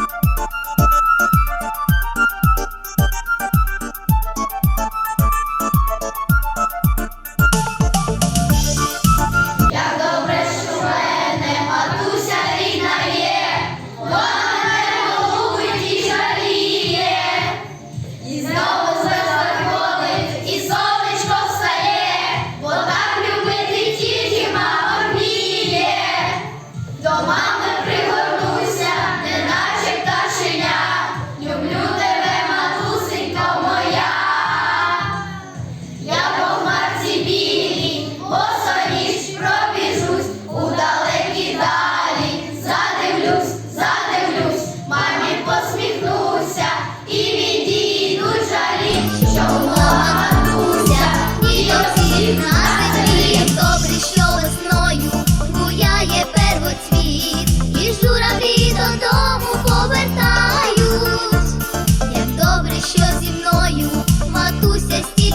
ん?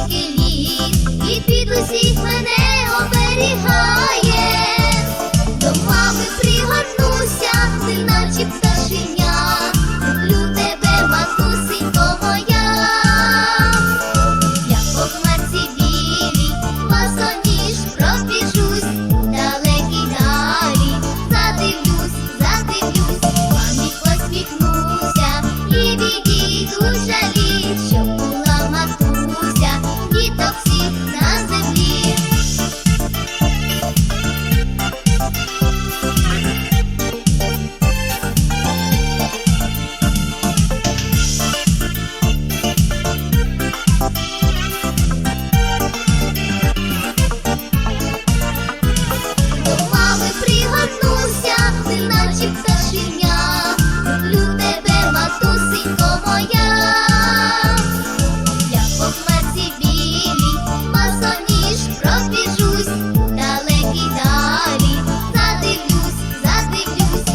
стільки і від мене оберігає, до мами пригорнуся, ти наче пташеня, люблю тебе, матусенько моя, я по хмарці білій, масоніж пробіжусь, далекі далі, задивлюсь, задивлюсь, пам'ять посміхнуся і відійду жалі.